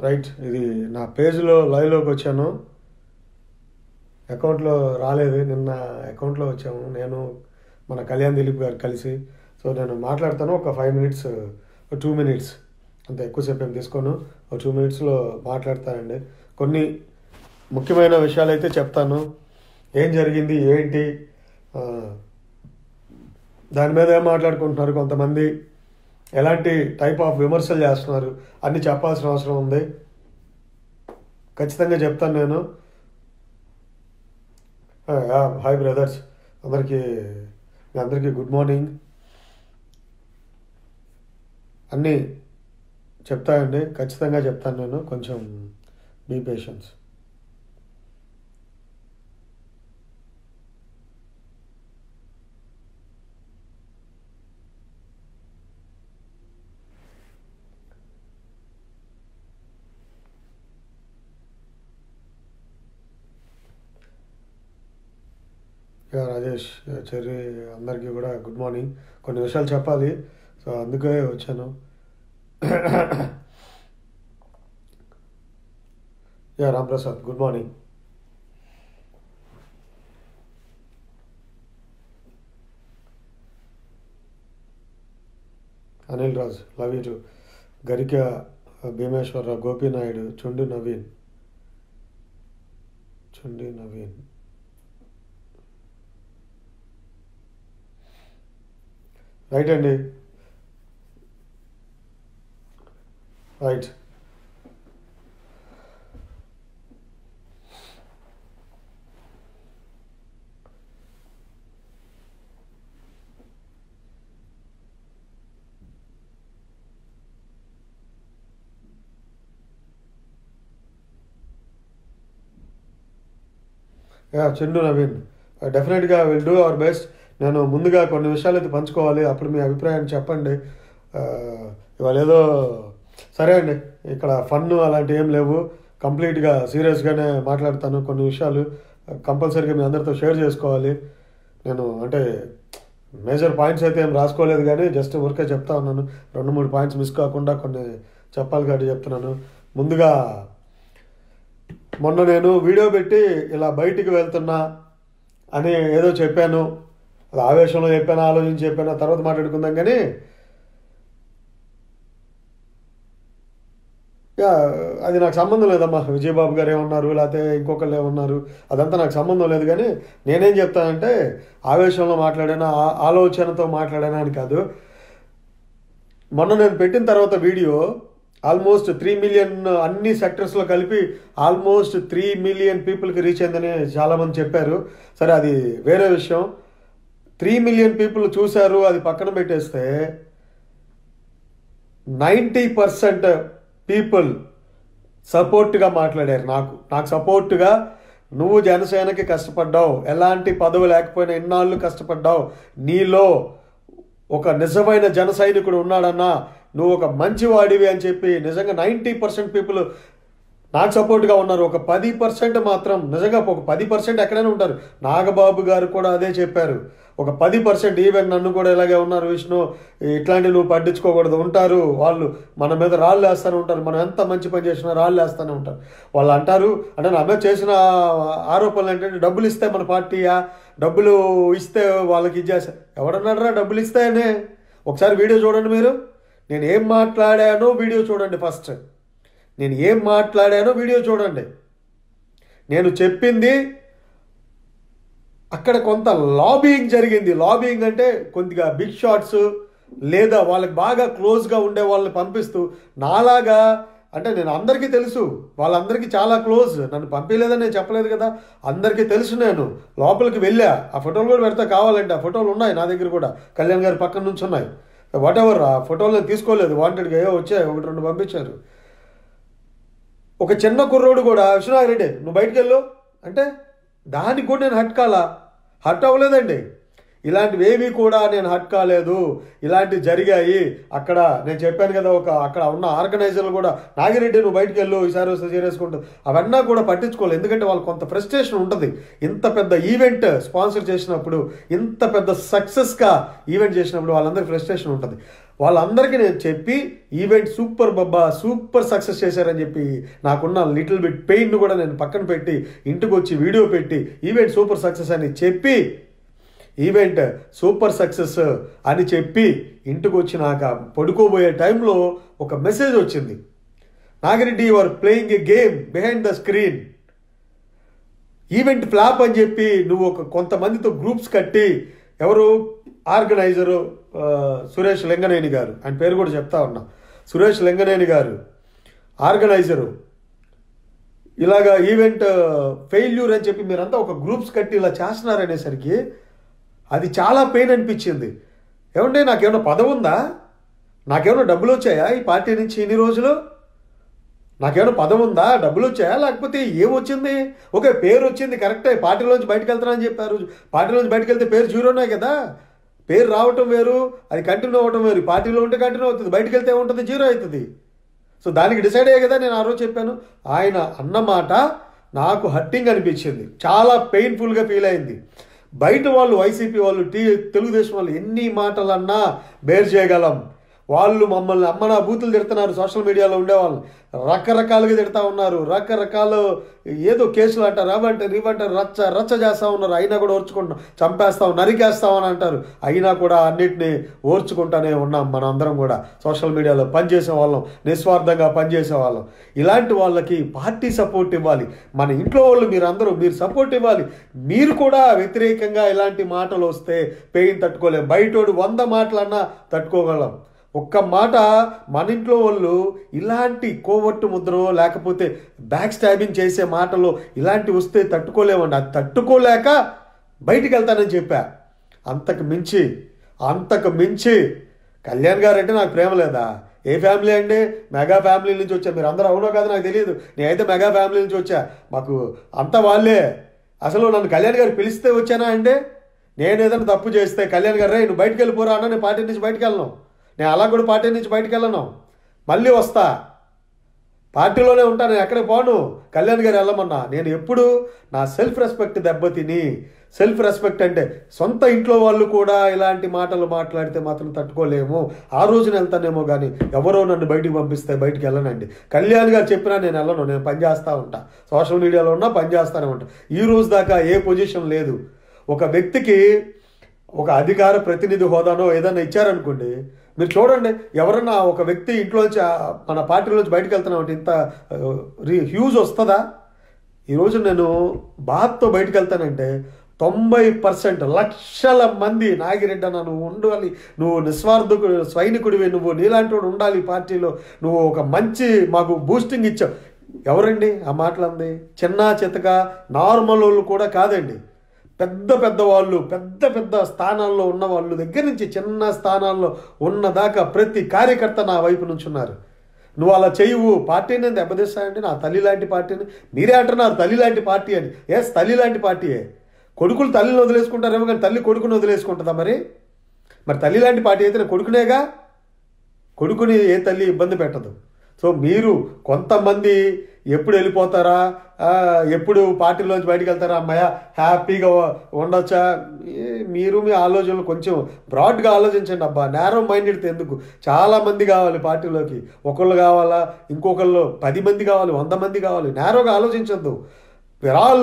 Right ఇది నా పేజ్లో లైవ్లోకి వచ్చాను. అకౌంట్లో రాలేదు. నిన్న అకౌంట్లో వచ్చాము. నేను మన కళ్యాణ్ దిలీప్ గారు కలిసి. సో నేను మాట్లాడతాను. ఒక ఫైవ్ మినిట్స్ టూ మినిట్స్ అంత ఎక్కువసేపు ఏం తీసుకోను. ఒక టూ మినిట్స్లో మాట్లాడతానండి. కొన్ని ముఖ్యమైన విషయాలు అయితే చెప్తాను. ఏం జరిగింది? ఏంటి? దాని మీద ఏం మాట్లాడుకుంటున్నారు కొంతమంది? ఎలాంటి టైప్ ఆఫ్ విమర్శలు చేస్తున్నారు? అన్నీ చెప్పాల్సిన అవసరం ఉంది. ఖచ్చితంగా చెప్తాను నేను. హాయ్ బ్రదర్స్ అందరికీ మీ అందరికీ గుడ్ మార్నింగ్ అన్నీ చెప్తానండి ఖచ్చితంగా చెప్తాను నేను. కొంచెం బీ పేషెన్స్ రమేష్ రాజేష్ చెర్రీ అందరికీ కూడా గుడ్ మార్నింగ్. కొన్ని విషయాలు చెప్పాలి. సో అందుకే వచ్చాను. Yeah Ramprasad good morning. Anil Raj love you too Garika Bhimeswararao Gopinaidu Chundi Naveen. Chundi Naveen. Right అండి రైట్ యా చందు నవీన్ డెఫినెట్గా విల్ డూ అవర్ బెస్ట్ నేను ముందుగా కొన్ని విషయాలు అయితే పంచుకోవాలి. అప్పుడు మీ అభిప్రాయాన్ని చెప్పండి. ఇవాళ ఏదో సరే అండి. ఇక్కడ ఫన్ అలాంటివి ఏం లేవు. కంప్లీట్గా సీరియస్గానే మాట్లాడతాను కొన్ని విషయాలు. కంపల్సరీగా మీ అందరితో షేర్ చేసుకోవాలి. నేను అంటే మేజర్ పాయింట్స్ అయితే ఏం రాసుకోలేదు కానీ జస్ట్ ఊరికే చెప్తా ఉన్నాను. రెండు మూడు పాయింట్స్ మిస్ కాకుండా కొన్ని చెప్పాలి కాబట్టి చెప్తున్నాను. ముందుగా మొన్న నేను వీడియో పెట్టి ఇలా బయటికి వెళ్తున్నా అని ఏదో చెప్పాను. అది ఆవేశంలో చెప్పాను ఆలోచించి చెప్పాను తర్వాత మాట్లాడుకుందాం కానీ యా అది నాకు సంబంధం లేదమ్మా. విజయబాబు గారు ఏమన్నారు లేకపోతే ఇంకొకళ్ళు ఏమన్నారు అదంతా నాకు సంబంధం లేదు కానీ నేనేం చెప్తానంటే ఆవేశంలో మాట్లాడానా ఆ- ఆలోచనతో మాట్లాడానా అని కాదు. మొన్న నేను పెట్టిన తర్వాత వీడియో ఆల్మోస్ట్ త్రీ మిలియన్ అన్ని సెక్టర్స్లో కలిపి ఆల్మోస్ట్ త్రీ మిలియన్ పీపుల్కి రీచ్ అయిందని చాలామంది చెప్పారు. సరే అది వేరే విషయం. త్రీ మిలియన్ పీపుల్ చూశారు అది పక్కన పెట్టేస్తే నైంటీ పర్సెంట్ పీపుల్ సపోర్ట్గా మాట్లాడారు నాకు. నాకు సపోర్ట్గా నువ్వు జనసేనకి కష్టపడ్డావు ఎలాంటి పదవి లేకపోయినా ఇన్నాళ్ళు కష్టపడ్డావు నీలో ఒక నిజమైన జన సైనికుడు ఉన్నాడన్నా నువ్వు ఒక మంచివాడివి అని చెప్పి నిజంగా నైంటీ పర్సెంట్ పీపుల్ నాకు సపోర్ట్గా ఉన్నారు. ఒక పది పర్సెంట్ మాత్రం నిజంగా ఒక పది పర్సెంట్ ఎక్కడైనా ఉంటారు. నాగబాబు గారు కూడా అదే చెప్పారు. ఒక పది పర్సెంట్ ఈవెన్ నన్ను కూడా ఇలాగే ఉన్నారు విష్ణు. ఇట్లాంటి నువ్వు పట్టించుకోకూడదు. ఉంటారు వాళ్ళు. మన మీద రాళ్ళు వేస్తూనే ఉంటారు. మనం ఎంత మంచి పని చేసినా రాళ్ళు వేస్తూనే ఉంటారు. వాళ్ళు అంటారు అంటే నా మీద చేసిన ఆరోపణలు ఏంటంటే డబ్బులు ఇస్తే మన పార్టీయా? డబ్బులు ఇస్తే వాళ్ళకి ఇచ్చేసా ఎవడన్నాడరా డబ్బులు ఇస్తాయనే ఒకసారి వీడియో చూడండి మీరు. నేను ఏం మాట్లాడానో వీడియో చూడండి ఫస్ట్. నేను ఏం మాట్లాడానో వీడియో చూడండి. నేను చెప్పింది అక్కడ కొంత లాబింగ్ జరిగింది. లాబింగ్ అంటే కొద్దిగా బిగ్ షాట్స్ లేదా వాళ్ళకి బాగా క్లోజ్గా ఉండే వాళ్ళని పంపిస్తూ నాలాగా అంటే నేను అందరికీ తెలుసు. వాళ్ళందరికీ చాలా క్లోజ్. నన్ను పంపించలేదని నేను చెప్పలేదు కదా. అందరికీ తెలుసు నేను. లోపలికి వెళ్ళా. ఆ ఫోటోలు కూడా పెడతా కావాలంటే ఆ ఫోటోలు ఉన్నాయి నా దగ్గర కూడా. కళ్యాణ్ గారి పక్కన నుంచి ఉన్నాయి. వాట్ ఎవర్ ఆ ఫోటోలు నేను తీసుకోలేదు. వాంటెడ్గా ఏవో వచ్చాయి. ఒకటి రెండు పంపించారు. ఒక చిన్న కుర్రోడు కూడా విశ్వనాథ్ రెడ్డి నువ్వు బయటికి వెళ్ళు. అంటే దానికి కూడా నేను హట్ కాలా? హట్ అవ్వలేదండి. ఇలాంటివి ఏమీ కూడా నేను హట్ కాలేదు ఇలాంటివి జరిగాయి. అక్కడ నేను చెప్పాను కదా ఒక అక్కడ ఉన్న ఆర్గనైజర్లు కూడా నాగిరెడ్డి నువ్వు బయటికి వెళ్ళు ఈసారి వస్తే చేరేసుకుంటూ అవన్నీ కూడా పట్టించుకోలేదు. ఎందుకంటే వాళ్ళు కొంత ఫ్రస్ట్రేషన్ ఉంటుంది. ఇంత పెద్ద ఈవెంట్ స్పాన్సర్ చేసినప్పుడు ఇంత పెద్ద సక్సెస్గా ఈవెంట్ చేసినప్పుడు వాళ్ళందరికీ ఫ్రస్ట్రేషన్ ఉంటుంది. వాళ్ళందరికీ నేను చెప్పి ఈవెంట్ సూపర్ బబ్బా సూపర్ సక్సెస్ చేశారని చెప్పి నాకున్న లిటిల్ బిట్ పెయిన్ కూడా నేను పక్కన పెట్టి ఇంటికి వచ్చి వీడియో పెట్టి ఈవెంట్ సూపర్ సక్సెస్ అని చెప్పి ఈవెంట్ సూపర్ సక్సెస్ అని చెప్పి ఇంటికి వచ్చినాక పడుకోబోయే టైంలో ఒక మెసేజ్ వచ్చింది. Nagireddy you are playing a game behind the screen event flop అని చెప్పి నువ్వు ఒక కొంతమందితో గ్రూప్స్ కట్టి ఎవరు? ఆర్గనైజరు సురేష్ లింగనేని గారు. ఆయన పేరు కూడా చెప్తా ఉన్నా. సురేష్ లింగనేని గారు ఆర్గనైజరు. ఇలాగా ఈవెంట్ ఫెయిల్యూర్ అని చెప్పి మీరంతా ఒక గ్రూప్స్ కట్టి ఇలా చేస్తున్నారనేసరికి అది చాలా పెయిన్ అనిపించింది. ఏమంటే నాకేమైనా పదవి ఉందా? నాకేమైనా డబ్బులు వచ్చాయా ఈ పార్టీ నుంచి ఇన్ని రోజులు? నాకేమైనా పదం ఉందా? డబ్బులు వచ్చాయా? లేకపోతే ఏమొచ్చింది ఓకే పేరు వచ్చింది కరెక్టే పార్టీలోంచి బయటకు వెళ్తానని చెప్పారు. పార్టీలోంచి బయటకు వెళ్తే పేరు జీరోనే కదా. పేరు రావటం వేరు అది కంటిన్యూ అవ్వటం వేరు. పార్టీలో ఉంటే కంటిన్యూ అవుతుంది బయటకు వెళ్తే ఏముంటుంది? జీరో అవుతుంది. సో దానికి డిసైడ్ అయ్యే కదా నేను ఆ రోజు చెప్పాను. ఆయన అన్నమాట నాకు హట్టింగ్ అనిపించింది. చాలా పెయిన్ఫుల్గా ఫీల్ అయింది. బయట వాళ్ళు వైసీపీ వాళ్ళు టీ తెలుగుదేశం వాళ్ళు ఎన్ని మాటలన్నా బేర్ చేయగలం. వాళ్ళు మమ్మల్ని అమ్మన బూతులు తిడుతున్నారు సోషల్ మీడియాలో ఉండేవాళ్ళు. రకరకాలుగా తిడతా ఉన్నారు. రకరకాలు ఏదో కేసులు అంటారు. అవంటారు ఇవంటారు. రచ్చ రచ్చ చేస్తా ఉన్నారు. అయినా కూడా ఓర్చుకుంటాం చంపేస్తాం నరికేస్తామని అంటారు. అయినా కూడా అన్నిటిని ఓర్చుకుంటానే ఉన్నాం మనం అందరం కూడా. సోషల్ మీడియాలో పనిచేసే వాళ్ళం నిస్వార్థంగా పనిచేసే వాళ్ళం. ఇలాంటి వాళ్ళకి పార్టీ సపోర్ట్ ఇవ్వాలి. మన ఇంట్లో వాళ్ళు మీరు అందరూ మీరు సపోర్ట్ ఇవ్వాలి. మీరు కూడా వ్యతిరేకంగా ఇలాంటి మాటలు వస్తే పెయిన్ తట్టుకోలేం. బయటోడు వంద మాటలన్నా తట్టుకోగలం. ఒక్క మాట మన ఇంట్లో వాళ్ళు ఇలాంటి కోవట్టు ముద్రో లేకపోతే బ్యాక్ స్టాబింగ్ చేసే మాటలు ఇలాంటి వస్తే తట్టుకోలేమండి. అది తట్టుకోలేక బయటికి వెళ్తానని చెప్పా. అంతకు మించి అంతకు మించి కళ్యాణ్ గారు అంటే నాకు ప్రేమ లేదా? ఏ ఫ్యామిలీ అండి? మెగా ఫ్యామిలీ నుంచి వచ్చా? మీరు అందరూ అవునో కాదు నాకు తెలియదు. నేనైతే మెగా ఫ్యామిలీ నుంచి వచ్చా. మాకు అంత వాళ్ళే. అసలు నన్ను కళ్యాణ్ గారు పిలిస్తే వచ్చానా అండి? నేను ఏదైనా తప్పు చేస్తే కళ్యాణ్ గారు రే నువ్వు బయటకు వెళ్ళిపోరా అన్న నేను పార్టీ నుంచి బయటకు వెళ్ళను. నేను అలా కూడా పార్టీ నుంచి బయటకు వెళ్ళను. మళ్ళీ వస్తా. పార్టీలోనే ఉంటాను నేను ఎక్కడికి పోను. కళ్యాణ్ గారు వెళ్ళమన్నా. నేను ఎప్పుడు నా సెల్ఫ్ రెస్పెక్ట్ దెబ్బతిని. సెల్ఫ్ రెస్పెక్ట్ అంటే సొంత ఇంట్లో వాళ్ళు కూడా ఇలాంటి మాటలు మాట్లాడితే మాత్రం తట్టుకోలేము. ఆ రోజున వెళ్తానేమో కానీ ఎవరో నన్ను బయటికి పంపిస్తే బయటికి వెళ్ళనండి. కళ్యాణ్ గారు చెప్పినా నేను వెళ్ళను. నేను పనిచేస్తూ ఉంటా. సోషల్ మీడియాలో ఉన్నా పనిచేస్తానే ఉంటా. ఈ రోజు దాకా ఏ పొజిషన్ లేదు. ఒక వ్యక్తికి ఒక అధికార ప్రతినిధి హోదానో ఏదైనా ఇచ్చారనుకోండి మీరు చూడండి ఎవరన్నా ఒక వ్యక్తి ఇంట్లోంచి మన పార్టీలోంచి బయటకు వెళ్తున్నామంటే ఇంత హ్యూజ్ వస్తుందా? ఈరోజు నేను బాత్తో బయటకు వెళ్తానంటే తొంభై పర్సెంట్ లక్షల మంది నాగిరెడ్డి అన్న నువ్వు ఉండాలి నువ్వు నిస్వార్థకు సైనికుడివి నువ్వు నీలాంటి వాడు ఉండాలి పార్టీలో నువ్వు ఒక మంచి మాకు బూస్టింగ్ ఇచ్చావు. ఎవరండి ఆ మాటలంది? చిన్న చితక నార్మల్ వాళ్ళు కూడా కాదండి. పెద్ద పెద్ద వాళ్ళు పెద్ద పెద్ద స్థానాల్లో ఉన్న వాళ్ళు దగ్గర నుంచి చిన్న స్థానాల్లో ఉన్నదాకా ప్రతి కార్యకర్త నా వైపు నుంచి ఉన్నారు నువ్వు అలా చేయవు. పార్టీని దెబ్బతీస్తానంటే నా తల్లి లాంటి పార్టీని మీరే అంటున్నారు తల్లి లాంటి పార్టీ అని. ఎస్ తల్లి లాంటి పార్టీయే కొడుకులు తల్లిని వదిలేసుకుంటారేమో కానీ తల్లి కొడుకుని వదిలేసుకుంటుందా మరి? మరి తల్లి లాంటి పార్టీ అయితే కొడుకునేగా? కొడుకుని ఏ తల్లి ఇబ్బంది పెట్టదు. సో మీరు కొంతమంది ఎప్పుడు వెళ్ళిపోతారా? ఎప్పుడు పార్టీలోంచి బయటకు వెళ్తారా? అమ్మాయ హ్యాపీగా ఉండొచ్చా? మీరు మీ ఆలోచనలు కొంచెం బ్రాడ్గా ఆలోచించండి అబ్బా. నేరో మైండెడ్ ఎందుకు? చాలా మంది కావాలి పార్టీలోకి. ఒకళ్ళు కావాలా? ఇంకొకళ్ళు పది మంది కావాలి వంద మంది కావాలి. నేరోగా ఆలోచించొద్దు. విర్ ఆల్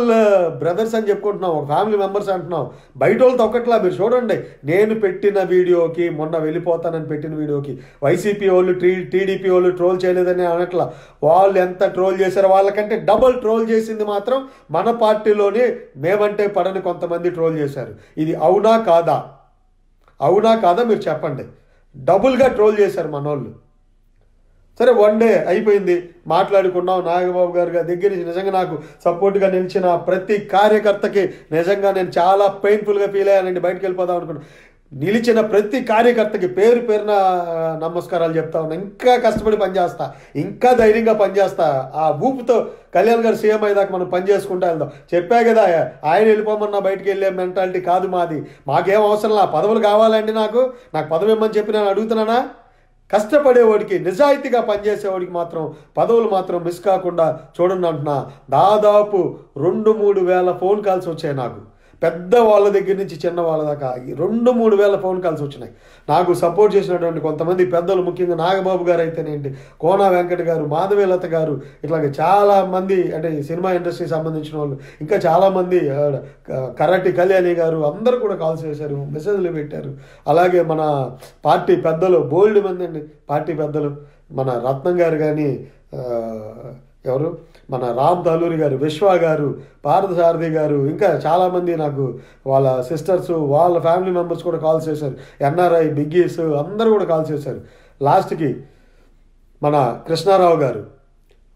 బ్రదర్స్ అని చెప్పుకుంటున్నాం ఒక ఫ్యామిలీ మెంబర్స్ అంటున్నాం. బయట వాళ్ళతో ఒకట్లా మీరు చూడండి. నేను పెట్టిన వీడియోకి మొన్న వెళ్ళిపోతానని పెట్టిన వీడియోకి వైసీపీ వాళ్ళు టీ టీడీపీ వాళ్ళు ట్రోల్ చేయలేదని అనట్లా. వాళ్ళు ఎంత ట్రోల్ చేశారో వాళ్ళకంటే డబల్ ట్రోల్ చేసింది మాత్రం మన పార్టీలోనే మేమంటే పడని కొంతమంది ట్రోల్ చేశారు. ఇది అవునా కాదా? అవునా కాదా మీరు చెప్పండి. డబుల్గా ట్రోల్ చేశారు మనోళ్ళు. సరే వన్ డే అయిపోయింది. మాట్లాడుకున్నాం. నాగబాబు గారు గారి దగ్గర నుంచి నిజంగా నాకు సపోర్ట్గా నిలిచిన ప్రతి కార్యకర్తకి నిజంగా నేను చాలా పెయిన్ఫుల్గా ఫీల్ అయ్యానండి. బయటకు వెళ్ళిపోదాం అనుకున్నాను. నిలిచిన ప్రతి కార్యకర్తకి పేరు పేరున నమస్కారాలు చెప్తా ఉన్నా. ఇంకా కష్టపడి పనిచేస్తా. ఇంకా ధైర్యంగా పనిచేస్తా. ఆ ఊపుతో కళ్యాణ్ గారు సీఎం అయ్యేదాకా మనం పని చేసుకుంటా వెళ్దాం. చెప్పా కదా ఆయన వెళ్ళిపోమన్నా బయటికి వెళ్ళే మెంటాలిటీ కాదు మాది. మాకేం అవసరం లా? పదవులు కావాలండి నాకు. నాకు పదవి ఇమ్మని చెప్పి నేను అడుగుతున్నానా? కష్టపడేవాడికి నిజాయితీగా పనిచేసేవాడికి మాత్రం పదవులు మాత్రం మిస్ కాకుండా చూడండి అంటున్నా దాదాపు రెండు మూడు వేల ఫోన్ కాల్స్ వచ్చాయి నాకు. పెద్ద వాళ్ళ దగ్గర నుంచి చిన్న వాళ్ళ దాకా ఈ రెండు మూడు వేల ఫోన్ కాల్స్ వచ్చినాయి. నాకు సపోర్ట్ చేసినటువంటి కొంతమంది పెద్దలు ముఖ్యంగా నాగబాబు గారు అయితేనేంటి కోన వెంకట గారు మాధవీలత గారు ఇట్లాగే చాలా మంది అంటే సినిమా ఇండస్ట్రీకి సంబంధించిన వాళ్ళు ఇంకా చాలామంది కరటి క- కరాటి కళ్యాణి గారు అందరూ కూడా కాల్స్ చేశారు మెసేజ్లు పెట్టారు. అలాగే మన పార్టీ పెద్దలు బోల్డ్ మంది అండి పార్టీ పెద్దలు మన రత్నం గారు కానీ ఎవరు? మన రామ్ దాలూరి గారు విశ్వ గారు పార్థసారథి గారు ఇంకా చాలామంది నాకు వాళ్ళ సిస్టర్స్ వాళ్ళ ఫ్యామిలీ మెంబర్స్ కూడా కాల్ చేశారు. ఎన్ఆర్ఐ బిగ్గీస్ అందరూ కూడా కాల్ చేశారు. లాస్ట్కి మన కృష్ణారావు గారు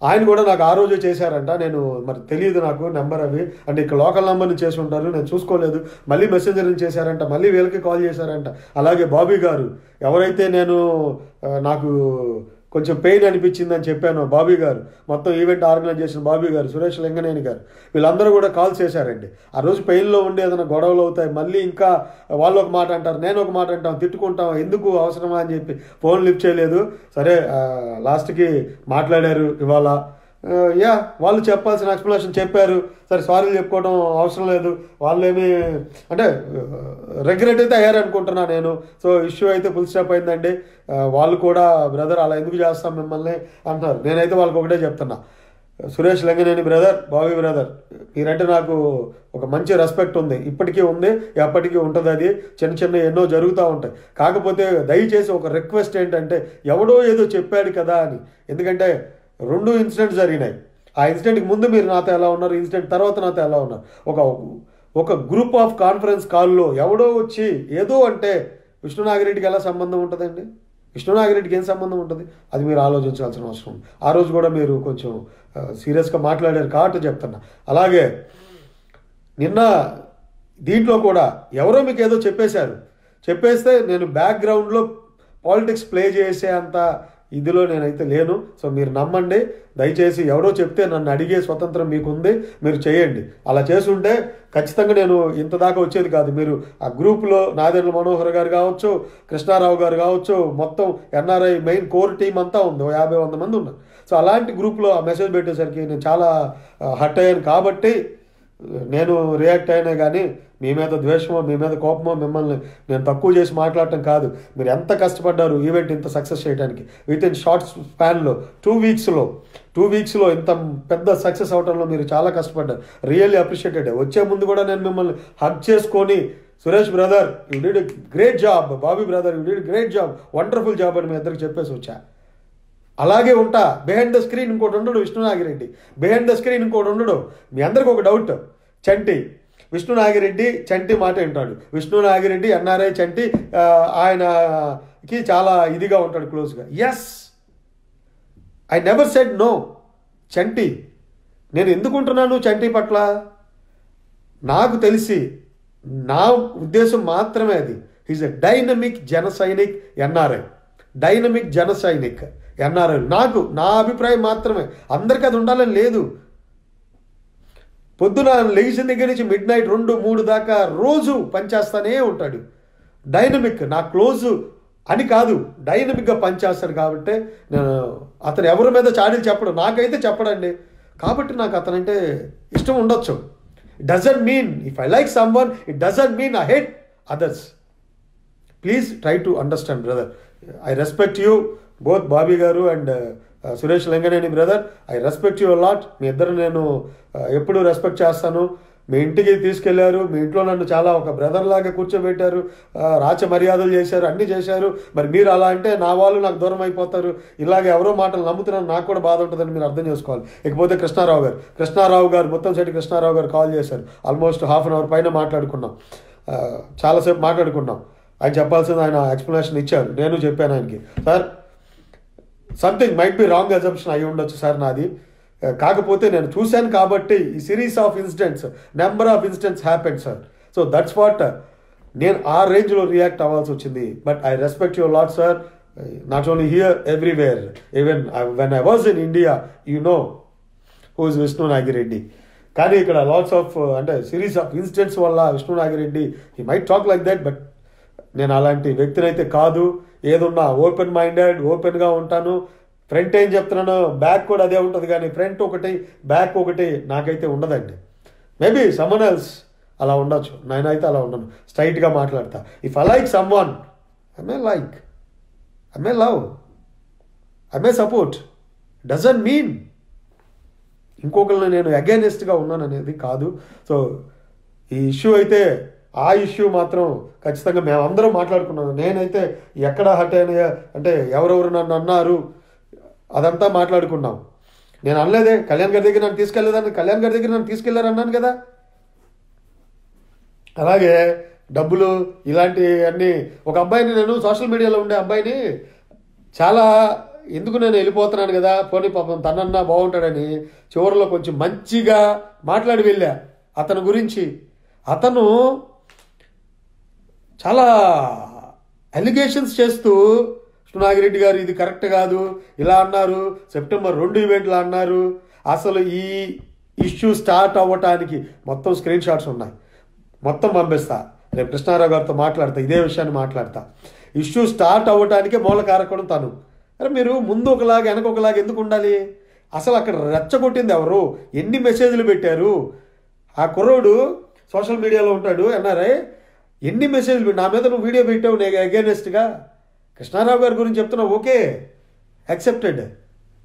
ఆయన కూడా నాకు ఆ రోజు చేశారంట. నేను మరి తెలియదు నాకు నెంబర్ అవి. అంటే ఇక్కడ లోకల్ నెంబర్ని చేసి ఉంటారు. నేను చూసుకోలేదు. మళ్ళీ మెసేంజర్ని చేశారంట. మళ్ళీ వీళ్ళకి కాల్ చేశారంట. అలాగే బాబీ గారు ఎవరైతే నేను నాకు కొంచెం పెయిన్ అనిపించింది అని చెప్పాను బాబీ గారు. మొత్తం ఈవెంట్ ఆర్గనైజ్ చేసిన బాబీ గారు సురేష్ లింగనేని గారు. వీళ్ళందరూ కూడా కాల్ చేశారండి. ఆ రోజు పెయిన్లో ఉండి ఏదైనా గొడవలు అవుతాయి మళ్ళీ ఇంకా వాళ్ళు ఒక మాట అంటారు నేను ఒక మాట అంటాం తిట్టుకుంటాం ఎందుకు అవసరమా అని చెప్పి ఫోన్ లిఫ్ట్ చేయలేదు. సరే లాస్ట్కి మాట్లాడారు ఇవాళ. యా వాళ్ళు చెప్పాల్సిన ఎక్స్ప్లెనేషన్ చెప్పారు. సరే సారీలు చెప్పుకోవడం అవసరం లేదు. వాళ్ళు ఏమి అంటే రెగ్యులేట్ అయితే అయ్యారు అనుకుంటున్నా నేను. సో ఇష్యూ అయితే ఫుల్ స్టాప్ అయిందండి. వాళ్ళు కూడా బ్రదర్ అలా ఎందుకు చేస్తాం మిమ్మల్ని అంటున్నారు. నేనైతే వాళ్ళకి ఒకటే చెప్తున్నా. సురేష్ లింగనేని బ్రదర్ బావి బ్రదర్ మీరంటే నాకు ఒక మంచి రెస్పెక్ట్ ఉంది. ఇప్పటికీ ఉంది ఎప్పటికీ ఉంటుంది అది. చిన్న చిన్న ఎన్నో జరుగుతూ ఉంటాయి. కాకపోతే దయచేసి ఒక రిక్వెస్ట్ ఏంటంటే ఎవడో ఏదో చెప్పాడు కదా అని. ఎందుకంటే రెండు ఇన్సిడెంట్స్ జరిగినాయి. ఆ ఇన్సిడెంట్కి ముందు మీరు నాతో ఎలా ఉన్నారు? ఇన్సిడెంట్ తర్వాత నాతో ఎలా ఉన్నారు? ఒక ఒక గ్రూప్ ఆఫ్ కాన్ఫరెన్స్ కాల్లో ఎవడో వచ్చి ఏదో అంటే విష్ణునాగిరెడ్డికి ఎలా సంబంధం ఉంటుందండి? విష్ణునాగిరెడ్డికి ఏం సంబంధం ఉంటుంది? అది మీరు ఆలోచించాల్సిన అవసరం ఉంది. ఆ రోజు కూడా మీరు కొంచెం సీరియస్గా మాట్లాడారు కాబట్టి చెప్తున్నా. అలాగే నిన్న దీంట్లో కూడా ఎవరో మీకు ఏదో చెప్పేశారు. చెప్పేస్తే నేను బ్యాక్గ్రౌండ్లో పాలిటిక్స్ ప్లే చేసే అంత ఇదిలో నేనైతే లేను. సో మీరు నమ్మండి. దయచేసి ఎవరో చెప్తే నన్ను అడిగే స్వతంత్రం మీకుంది మీరు చేయండి. అలా చేసుంటే ఖచ్చితంగా నేను ఇంత దాకా వచ్చేది కాదు. మీరు ఆ గ్రూప్లో నాదెండ్ల మనోహర్ గారు కావచ్చు కృష్ణారావు గారు కావచ్చు మొత్తం ఎన్ఆర్ఐ మెయిన్ కోర్ టీం అంతా ఉంది. యాభై వంద మంది ఉన్నారు. సో అలాంటి గ్రూప్లో ఆ మెసేజ్ పెట్టేసరికి నేను చాలా హట్ అయ్యాను. కాబట్టి నేను రియాక్ట్ అయినా కానీ మీ మీద ద్వేషమో మీ మీద కోపమో మిమ్మల్ని నేను తక్కువ చేసి మాట్లాడటం కాదు. మీరు ఎంత కష్టపడ్డారు ఈవెంట్ ఇంత సక్సెస్ చేయడానికి విత్ ఇన్ షార్ట్ స్పాన్లో టూ వీక్స్లో టూ వీక్స్లో ఇంత పెద్ద సక్సెస్ అవడంలో మీరు చాలా కష్టపడ్డారు. రియల్లీ అప్రిషియేటెడ్ వచ్చే ముందు కూడా నేను మిమ్మల్ని హక్ చేసుకొని Suresh brother you did great job Bobby brother you did great job wonderful job అని మీ ఇద్దరికి చెప్పేసి వచ్చా. అలాగే ఉంటా. బిహైండ్ ద స్క్రీన్ ఇంకోటి ఉండడు విష్ణునాగిరెడ్డి. బిహైండ్ ద స్క్రీన్ ఇంకోటి ఉండడు. మీ అందరికి ఒక డౌట్ చంటి. విష్ణునాగిరెడ్డి చంటి మాట వింటాడు. విష్ణునాగిరెడ్డి ఎన్ఆర్ఐ చంటి ఆయనకి చాలా ఇదిగా ఉంటాడు క్లోజ్గా. Yes I never said no Chanti. నేను ఎందుకుంటున్నాను చంటి పట్ల? నాకు తెలిసి నా ఉద్దేశం మాత్రమే అది. Is a dynamic Jana Sainik NRI dynamic Jana Sainik. NRI నాకు నా అభిప్రాయం మాత్రమే. అందరికీ అది ఉండాలని లేదు. పొద్దున లేచిన దగ్గర నుంచి మిడ్ నైట్ రెండు మూడు దాకా రోజు పనిచేస్తానే ఉంటాడు. డైనమిక్ నా క్లోజ్ అని కాదు. డైనమిక్గా పనిచేస్తాడు కాబట్టి నేను అతను ఎవరి మీద చాడీలు చెప్పడం. నాకైతే చెప్పడండి. కాబట్టి నాకు అతనంటే ఇష్టం ఉండొచ్చు. Doesn't mean if I like someone it doesn't mean I hate others please try to understand brother I respect you both Bobby గారు and Suresh Linganeni brother I respect your lot మీ ఇద్దరు నేను ఎప్పుడు ఎప్పుడూ రెస్పెక్ట్ చేస్తాను. మీ ఇంటికి తీసుకెళ్ళారు. మీ ఇంట్లో నన్ను చాలా ఒక బ్రదర్ లాగా కూర్చోబెట్టారు. రాచ మర్యాదలు చేశారు. అన్నీ చేశారు. మరి మీరు అలా అంటే నా వాళ్ళు నాకు దూరం అయిపోతారు. ఇలాగ ఎవరో మాటలు నమ్ముతున్నాను నాకు కూడా బాధ ఉంటుందని మీరు అర్థం చేసుకోవాలి. ఇకపోతే కృష్ణారావు గారు కృష్ణారావు గారు మొత్తం సెట్టి కృష్ణారావు గారు కాల్ చేశారు. ఆల్మోస్ట్ హాఫ్ అన్ అవర్ పైన మాట్లాడుకున్నాం. చాలాసేపు మాట్లాడుకున్నాం. ఆయన చెప్పాల్సింది ఆయన ఎక్స్ప్లెనేషన్ ఇచ్చారు. నేను చెప్పాను ఆయనకి. Sir something might be wrong assumption అయి ఉండొచ్చు సార్ నాది. కాకపోతే నేను చూశాను కాబట్టి ఈ series of incidents number of incidents happen sir so that's what నేను ఆ రేంజ్లో రియాక్ట్ అవ్వాల్సి వచ్చింది. But I respect your lot sir not only here everywhere even when I was in India you know who's Vishnu Nagireddy కానీ ఇక్కడ lots of అంటే series of incidents వల్ల విష్ణు నాగిరెడ్డి ఈ might talk like that but నేను అలాంటి వ్యక్తినైతే కాదు. ఏదున్నా open minded ఓపెన్గా ఉంటాను. ఫ్రంట్ ఏం చెప్తున్నాను బ్యాక్ కూడా అదే ఉంటుంది కానీ ఫ్రంట్ ఒకటి బ్యాక్ ఒకటి నాకైతే ఉండదండి. మేబీ సమ్మన్ ఎల్స్ అలా ఉండొచ్చు. నేనైతే అలా ఉండను. స్ట్రైట్గా మాట్లాడతా. If I like someone I may like I may love I may support doesn't mean ఇంకొకరిని నేను అగేనెస్ట్గా ఉన్నాను అనేది కాదు. సో ఈ ఇష్యూ అయితే ఆ ఇష్యూ మాత్రం ఖచ్చితంగా మేమందరం మాట్లాడుకున్నాం. నేనైతే ఎక్కడ హట్ అయినా అంటే ఎవరెవరు నన్ను అన్నారు అదంతా మాట్లాడుకున్నాం. నేను అనలేదే కళ్యాణ్ గారి దగ్గర నన్ను తీసుకెళ్ళలేదని కళ్యాణ్ గారి దగ్గర నన్ను తీసుకెళ్ళారు అన్నాను కదా. అలాగే డబ్బులు ఇలాంటి అన్నీ ఒక అబ్బాయిని నేను సోషల్ మీడియాలో ఉండే అబ్బాయిని చాలా ఎందుకు నేను వెళ్ళిపోతున్నాను కదా పోనీ పాపం తనన్నా బాగుంటాడని చివరిలో కొంచెం మంచిగా మాట్లాడి వెళ్ళా. అతని గురించి. అతను చాలా అలిగేషన్స్ చేస్తూ కృష్ణనాగిరెడ్డి గారు ఇది కరెక్ట్ కాదు ఇలా అన్నారు సెప్టెంబర్ రెండు ఈవెంట్లు అన్నారు. అసలు ఈ ఇష్యూ స్టార్ట్ అవ్వటానికి మొత్తం స్క్రీన్ షాట్స్ ఉన్నాయి. మొత్తం పంపిస్తా. రేపు కృష్ణారావు గారితో మాట్లాడతా ఇదే విషయాన్ని మాట్లాడతా. ఇష్యూ స్టార్ట్ అవ్వటానికే మూల కారకుడు తను. అరే మీరు ముందు ఒకలాగా వెనక ఒకలాగా ఎందుకు ఉండాలి? అసలు అక్కడ రెచ్చగొట్టింది ఎవరు? ఎన్ని మెసేజ్లు పెట్టారు? ఆ కుర్రోడు సోషల్ మీడియాలో ఉంటాడు ఎన్ఆర్ఐ. ఎన్ని మెసేజ్లు నా మీద నువ్వు వీడియో పెట్టావు నేను అగేనెస్ట్గా కృష్ణారావు గారి గురించి చెప్తున్నావు ఓకే. యాక్సెప్టెడ్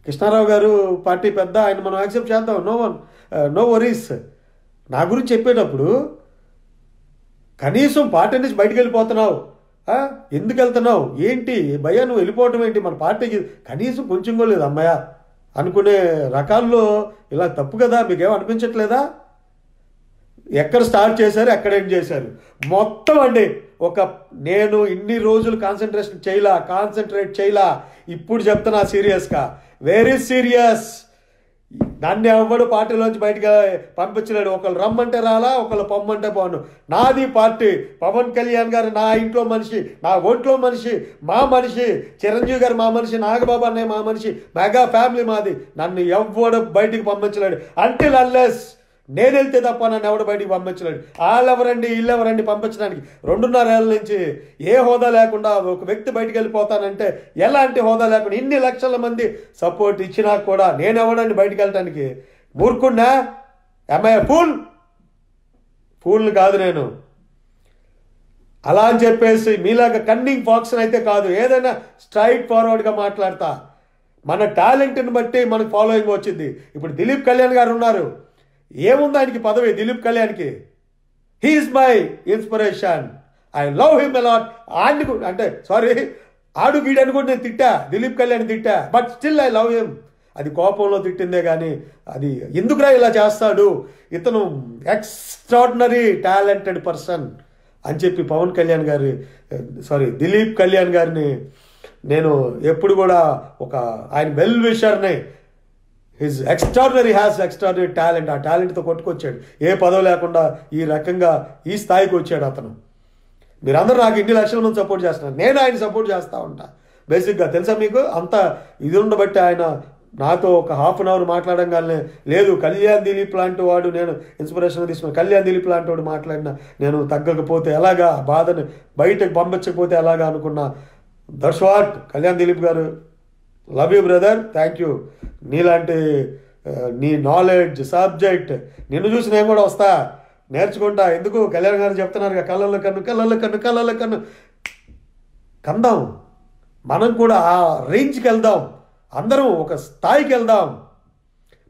కృష్ణారావు గారు పార్టీ పెద్ద ఆయన మనం యాక్సెప్ట్ చేద్దాం. నో వన్ నో వరీస్ నా గురించి చెప్పేటప్పుడు కనీసం పార్టీ నుంచి బయటకు వెళ్ళిపోతున్నావు. ఎందుకు వెళ్తున్నావు? ఏంటి? భయ్యా నువ్వు వెళ్ళిపోవటం ఏంటి? మన పార్టీకి కనీసం కొంచెం కూడా లేదు అమ్మాయ. అనుకునే రకాల్లో ఇలా తప్పు కదా? మీకేం అనిపించట్లేదా? ఎక్కడ స్టార్ట్ చేశారు ఎక్కడ ఎండ్ చేశారు. మొత్తం అండి ఒక నేను ఇన్ని రోజులు కాన్సన్ట్రేషన్ చేయలా కాన్సన్ట్రేట్ చేయలా ఇప్పుడు చెప్తున్నా సీరియస్గా. వెరీ సీరియస్ నన్ను ఎవడు పార్టీలోంచి బయటకు పంపించలేడు. ఒకళ్ళు రమ్మంటే రాలా ఒకళ్ళు పొమ్మంటే పోను. నాది పార్టీ. పవన్ కళ్యాణ్ గారు నా ఇంట్లో మనిషి నా ఒంట్లో మనిషి మా మనిషి చిరంజీవి గారు మా మనిషి నాగబాబు అన్నయ్య మా మనిషి మెగా ఫ్యామిలీ మాది. నన్ను ఎవ్వడు బయటికి పంపించలేడు. అంటిల్ అల్లెస్ నేను వెళ్తే తప్ప నన్ను ఎవడు బయటికి పంపించలేడు. వాళ్ళెవరండి వీళ్ళెవరండి పంపించడానికి? రెండున్నరేళ్ళ నుంచి ఏ హోదా లేకుండా ఒక వ్యక్తి బయటికి వెళ్ళిపోతానంటే ఎలాంటి హోదా లేకుండా ఇన్ని లక్షల మంది సపోర్ట్ ఇచ్చినా కూడా నేను ఎవడండి బయటికి వెళ్ళటానికి? ఊరుకున్నా ఎంఐ ఫూల్ ఫూల్ కాదు నేను. అలా అని చెప్పేసి మీలాగా కన్నింగ్ ఫాక్షన్ అయితే కాదు. ఏదైనా స్ట్రైట్ ఫార్వర్డ్గా మాట్లాడతా. మన టాలెంట్ని బట్టి మనకు ఫాలోయింగ్ వచ్చింది. ఇప్పుడు దిలీప్ కళ్యాణ్ గారు ఉన్నారు. ఏముంది ఆయనకి పదవి? దిలీప్ కళ్యాణ్కి. He's my inspiration I love him a lot ఆడిని అంటే సారీ ఆడు గీడని కూడా నేను తిట్టా. Dilip Kalyan తిట్టా. But still I love him అది కోపంలో తిట్టిందే కానీ అది ఎందుకురా ఇలా చేస్తాడు? ఇతను ఎక్స్ట్రాడినరీ టాలెంటెడ్ పర్సన్ అని చెప్పి పవన్ కళ్యాణ్ గారి సారీ దిలీప్ కళ్యాణ్ గారిని నేను ఎప్పుడు కూడా ఒక ఆయన well విషర్ని his extraordinary has extraordinary talent ఆ టాలెంట్తో కొట్టుకొచ్చాడు. ఏ పదవి లేకుండా ఈ రకంగా ఈ స్థాయికి వచ్చాడు అతను. మీరందరూ నాకు ఇన్ని లక్షల మంది సపోర్ట్ చేస్తున్నారు. నేను ఆయన సపోర్ట్ చేస్తూ ఉంటా. బేసిక్గా తెలుసా మీకు? అంత ఇది ఉండబట్టి ఆయన నాతో ఒక హాఫ్ అన్ అవర్ మాట్లాడంగానే లేదు కళ్యాణ్ దిలీప్ లాంటి వాడు నేను ఇన్స్పిరేషన్ తీసుకున్నాను. కళ్యాణ్ దిలీప్ లాంటి వాడు మాట్లాడినా నేను తగ్గకపోతే ఎలాగా? ఆ బయటకు పంపించకపోతే ఎలాగా అనుకున్నా. That's what Kalyan Dilip garu love you brother thank you నీలాంటి నీ నాలెడ్జ్ సబ్జెక్ట్ నిన్ను చూసి నేను కూడా వస్తా. నేర్చుకుంటా. ఎందుకు? కళ్యాణ్ గారు చెప్తున్నారు కదా, కళ్ళల్లో కన్ను కళ్ళల్లో కన్ను కళ్ళల్లో కన్ను. కందాం. మనం కూడా ఆ రేంజ్కి వెళ్దాం. అందరం ఒక స్థాయికి వెళ్దాం.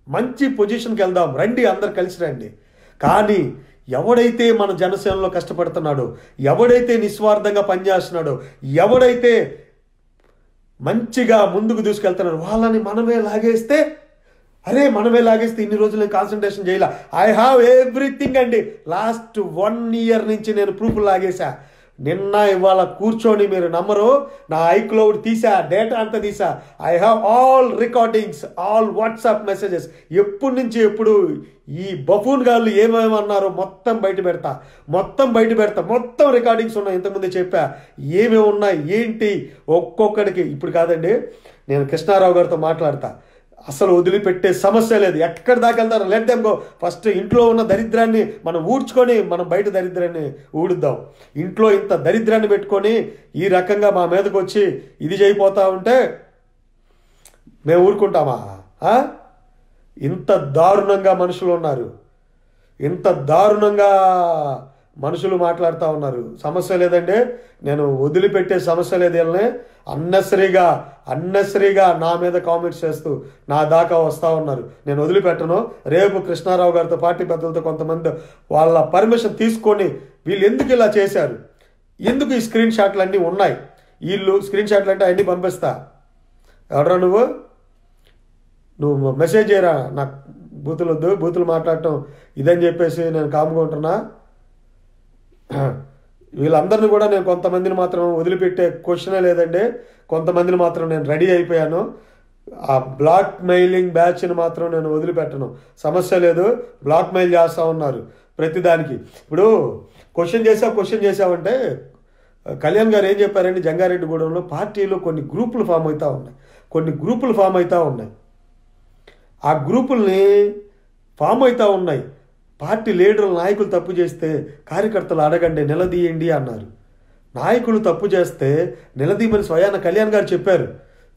మంచి పొజిషన్కి వెళ్దాం. రండి అందరు కలిసి రండి. కానీ ఎవడైతే మన జనసేనలో కష్టపడుతున్నాడో ఎవడైతే నిస్వార్థంగా పనిచేస్తున్నాడో ఎవడైతే మంచిగా ముందుకు తీసుకెళ్తున్నారు. వాళ్ళని మనమే లాగేస్తే అరే మనమే లాగేస్తే ఇన్ని రోజులు నేను కాన్సన్ట్రేషన్ చేయాల? ఐ హ్యావ్ ఎవ్రీథింగ్ అండి. లాస్ట్ వన్ ఇయర్ నుంచి నేను ప్రూఫ్ లాగేశా. నిన్న ఇవాళ కూర్చొని మీరు నమ్మరు. నా ఐక్లౌడ్ తీసా డేటా అంతా తీసా. I have all recordings all WhatsApp messages ఎప్పటి నుంచి ఎప్పుడు ఈ బఫూన్ గాళ్ళు ఏమేమి అన్నారో మొత్తం బయట పెడతా. మొత్తం బయట పెడతా. మొత్తం రికార్డింగ్స్ ఉన్నాయి. ఇంతకుముందే చెప్పా. ఏమేమి ఉన్నాయి? ఏంటి? ఒక్కొక్కడికి. ఇప్పుడు కాదండి నేను కృష్ణారావు గారితో మాట్లాడతా. అసలు వదిలిపెట్టే సమస్య లేదు. ఎక్కడి దాకా వెళ్తారు లెట్ దెమ్ గో ఫస్ట్ ఇంట్లో ఉన్న దరిద్రాన్ని మనం ఊడ్చుకొని మనం బయట దరిద్రాన్ని ఊడుద్దాం. ఇంట్లో ఇంత దరిద్రాన్ని పెట్టుకొని ఈ రకంగా మా మీదకు వచ్చి ఇది చేయిపోతా ఉంటే మేము ఊరుకుంటామా? ఇంత దారుణంగా మనుషులు ఉన్నారు. ఇంత దారుణంగా మనుషులు మాట్లాడుతూ ఉన్నారు. సమస్య లేదండి. నేను వదిలిపెట్టే సమస్య లేదు వీళ్ళని. అన్నశ్రీగా అన్నశ్రీగా నా మీద కామెంట్స్ చేస్తూ నా దాకా వస్తూ ఉన్నారు. నేను వదిలిపెట్టను. రేపు కృష్ణారావు గారితో పార్టీ పెద్దలతో కొంతమంది వాళ్ళ పర్మిషన్ తీసుకొని వీళ్ళు ఎందుకు ఇలా చేశారు? ఎందుకు ఈ స్క్రీన్ షాట్లు అన్నీ ఉన్నాయి? వీళ్ళు స్క్రీన్ షాట్లు అంటే అన్నీ పంపిస్తా. ఎవడరా నువ్వు? నువ్వు మెసేజ్ చేయరా? నాకు బూతులు వద్దు బూతులు మాట్లాడటం ఇదని చెప్పేసి నేను కాముకుంటున్నా వీళ్ళందరినీ కూడా నేను కొంతమందిని మాత్రం వదిలిపెట్టే క్వశ్చనే లేదండి. కొంతమందిని మాత్రం నేను రెడీ అయిపోయాను. ఆ బ్లాక్ మెయిలింగ్ బ్యాచ్ని మాత్రం నేను వదిలిపెట్టను. సమస్య లేదు. బ్లాక్ మెయిల్ చేస్తూ ఉన్నారు ప్రతిదానికి ఇప్పుడు క్వశ్చన్ చేసావు క్వశ్చన్ చేసావంటే కళ్యాణ్ గారు ఏం చెప్పారంటే జంగారెడ్డిగూడెంలో పార్టీలో కొన్ని గ్రూపులు ఫామ్ అవుతూ ఉన్నాయి. కొన్ని గ్రూపులు ఫామ్ అవుతూ ఉన్నాయి. ఆ గ్రూపుల్ని ఫామ్ అవుతూ ఉన్నాయి. పార్టీ లీడర్లు నాయకులు తప్పు చేస్తే కార్యకర్తలు అడగండి నిలదీయండి అన్నారు. నాయకులు తప్పు చేస్తే నిలదీయమని స్వయాన కళ్యాణ్ గారు చెప్పారు.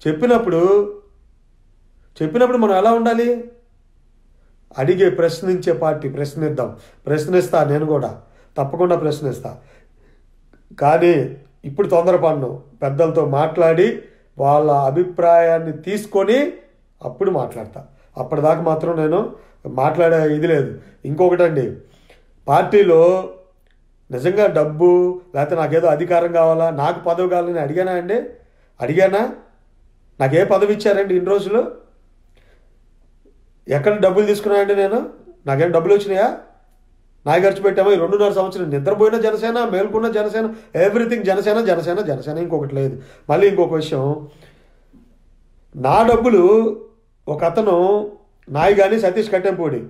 చెప్పినప్పుడు చెప్పినప్పుడు మనం ఎలా ఉండాలి? అడిగే ప్రశ్నించే పార్టీ ప్రశ్నిద్దాం. ప్రశ్నిస్తా నేను కూడా. తప్పకుండా ప్రశ్నిస్తా. కానీ ఇప్పుడు తొందరపడను. పెద్దలతో మాట్లాడి వాళ్ళ అభిప్రాయాన్ని తీసుకొని అప్పుడు మాట్లాడతా. అప్పటిదాకా మాత్రం నేను మాట్లాడే ఇది లేదు. ఇంకొకటండి పార్టీలో నిజంగా డబ్బు లేకపోతే నాకేదో అధికారం కావాలా? నాకు పదవి కావాలని అడిగానా అండి? అడిగానా? నాకే పదవి ఇచ్చారండి ఇన్ని రోజులు. ఎక్కడ డబ్బులు తీసుకున్నానండి నేను? నాకేం డబ్బులు వచ్చినాయా? నా ఖర్చు పెట్టామో? ఈ రెండున్నర సంవత్సరం నిద్రపోయిన జనసేన మేల్కొన్న జనసేన ఎవ్రీథింగ్ జనసేన జనసేన జనసేన ఇంకొకటి లేదు. మళ్ళీ ఇంకొక విషయం. నా డబ్బులు ఒక అతను నాయి కానీ సతీష్ కట్టెంపూడి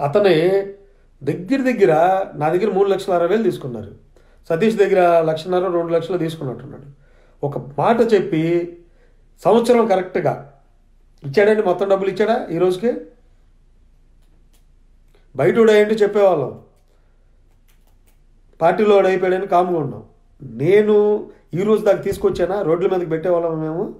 అతని దగ్గర దగ్గర నా దగ్గర మూడు లక్షల అరవై వేలు తీసుకున్నారు. సతీష్ దగ్గర లక్షన్నర రెండు లక్షలు తీసుకున్నట్టున్నాడు. ఒక మాట చెప్పి సంవత్సరం కరెక్ట్గా ఇచ్చాడండి మొత్తం డబ్బులు ఇచ్చాడా ఈ రోజుకి? బయట ఏంటి చెప్పేవాళ్ళం? పార్టీలో అయిపోయాడని కాముగా ఉన్నాం. నేను ఈ రోజు దాకా తీసుకొచ్చానా? రోడ్ల మీదకి పెట్టేవాళ్ళం మేము?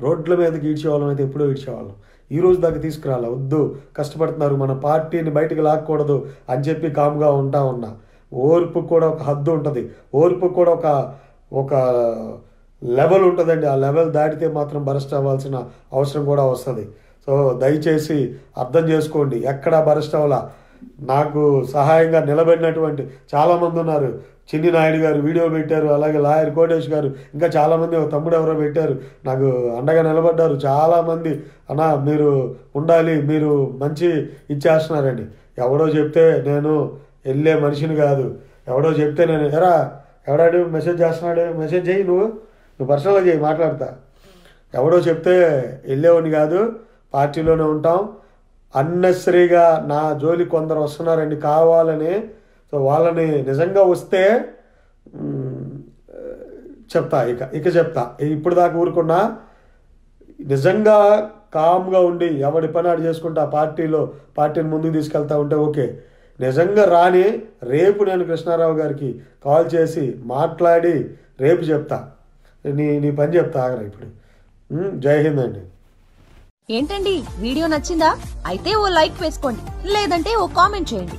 రోడ్ల మీదకి ఈడ్చేవాళ్ళం అయితే ఎప్పుడో ఈడ్చేవాళ్ళం. ఈ రోజు దాకా తీసుకురాల? వద్దు. కష్టపడుతున్నారు. మన పార్టీని బయటకు లాక్కూడదు అని చెప్పి కామ్గా ఉంటా ఉన్నా. ఓర్పు కూడా ఒక హద్దు ఉంటుంది. ఓర్పు కూడా ఒక ఒక లెవెల్ ఉంటుందండి. ఆ లెవెల్ దాటితే మాత్రం బరస్ట్ అవ్వాల్సిన అవసరం కూడా వస్తుంది. సో దయచేసి అర్థం చేసుకోండి. ఎక్కడ బరస్ట్ అవ్వాలా? నాకు సహాయంగా నిలబడినటువంటి చాలామంది ఉన్నారు. చిన్ని నాయుడు గారు వీడియో పెట్టారు అలాగే లాయర్ కోటేష్ గారు ఇంకా చాలామంది ఒక తమ్ముడు ఎవరో పెట్టారు. నాకు అండగా నిలబడ్డారు చాలామంది. అన్నా మీరు ఉండాలి మీరు మంచి ఇచ్చేస్తున్నారండి. ఎవడో చెప్తే నేను వెళ్ళే మనిషిని కాదు. ఎవడో చెప్తే నేను ఎరా ఎవడాడు మెసేజ్ చేస్తున్నాడు? మెసేజ్ చేయి నువ్వు. నువ్వు పర్సనల్గా చేయి మాట్లాడతా. ఎవడో చెప్తే వెళ్ళేవాడిని కాదు పార్టీలోనే ఉంటాం. అన్నెసరీగా నా జోలి కొందరు వస్తున్నారండి కావాలని సో వాళ్ళని నిజంగా వస్తే చెప్తా ఇక ఇక చెప్తా. ఇప్పుడు దాకా ఊరుకున్నా నిజంగా కామ్గా ఉండి ఎవడి పని ఆడు చేసుకుంటా పార్టీలో పార్టీని ముందుకు తీసుకెళ్తా ఉంటే ఓకే. నిజంగా రాని రేపు నేను కృష్ణారావు గారికి కాల్ చేసి మాట్లాడి రేపు చెప్తా. నీ నీ పని చెప్తా ఆగరా ఇప్పుడు. జై హింద్ అండి. ఏంటండి? వీడియో నచ్చిందా? అయితే ఓ లైక్ వేసుకోండి. లేదంటే ఓ కామెంట్ చేయండి.